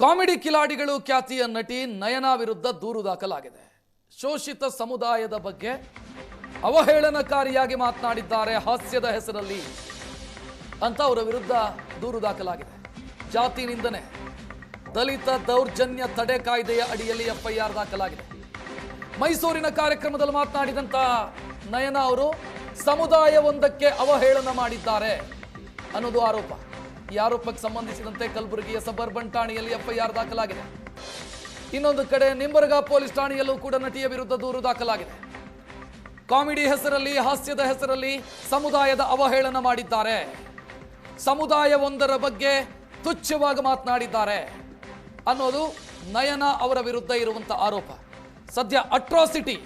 Comedy ಕಿಲಾಡಿಗಳು ಖ್ಯಾತಿಯ ನಟಿ ನಯನ ವಿರುದ್ಧ ದೂರು ದಾಖಲಾಗಿದೆ. ಶೋಷಿತ ಸಮುದಾಯದ ಬಗ್ಗೆ ಅವಹೇಳನಕಾರಿಯಾಗಿ ಮಾತನಾಡಿದ್ದಾರೆ ಹಾಸ್ಯದ ಹೆಸರಲ್ಲಿ. ಅಂತ ಅವರ ವಿರುದ್ಧ ದೂರು ದಾಖಲಾಗಿದೆ. ಜಾತಿ ನಿಂದನೆ ದಲಿತ ದೌರ್ಜನ್ಯ ತಡೆ ಕಾಯ್ದೆಯ ಅಡಿಯಲ್ಲಿ ಎಫ್ಐಆರ್ ದಾಖಲಾಗಿದೆ. ಮೈಸೂರಿನ ಕಾರ್ಯಕ್ರಮದಲ್ಲಿ ಮಾತನಾಡಿದಂತ ನಯನ ಅವರು, ಸಮುದಾಯವೊಂದಕ್ಕೆ ಅವಹೇಳನ ಮಾಡಿದ್ದಾರೆ ಅನ್ನೋದು ಆರೋಪ. ಈ ಆರೋಪಕ್ಕೆ ಸಂಬಂಧಿಸಿದಂತೆ ಕಲಬುರಗಿಯ ಸಬರ್ಬನ್ ಠಾಣೆಯಲ್ಲಿ ಎಫ್ಐಆರ್ ದಾಖಲಾಗಿದೆ. ಇನ್ನೊಂದು ಕಡೆ ನಿಂಬರ್ಗ ಪೊಲೀಸ್ ಠಾಣೆಯಲ್ಲೂ ಕೂಡ ನಟಿಯ ವಿರುದ್ಧ ದೂರು ದಾಖಲಾಗಿದೆ. ಕಾಮಿಡಿ ಹೆಸರಲ್ಲಿ, ಹಾಸ್ಯದ ಹೆಸರಲ್ಲಿ ಸಮುದಾಯದ ಅವಹೇಳನ ಮಾಡಿದ್ದಾರೆ. ಸಮುದಾಯವೊಂದರ ಬಗ್ಗೆ ತುಚ್ಛವಾಗಿ ಮಾತನಾಡಿದ್ದಾರೆ. ಅನ್ನೋದು ನಯನ ಅವರ ವಿರುದ್ಧ ಇರುವಂತ ಆರೋಪ. ಸದ್ಯ ಅಟ್ರಾಸಿಟಿ,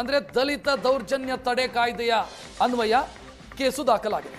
ಅಂದ್ರೆ ದಲಿತ ದೌರ್ಜನ್ಯ ತಡೆ ಕಾಯ್ದೆಯ ಅನ್ವಯ ಕೇಸು ದಾಖಲಾಗಿದೆ.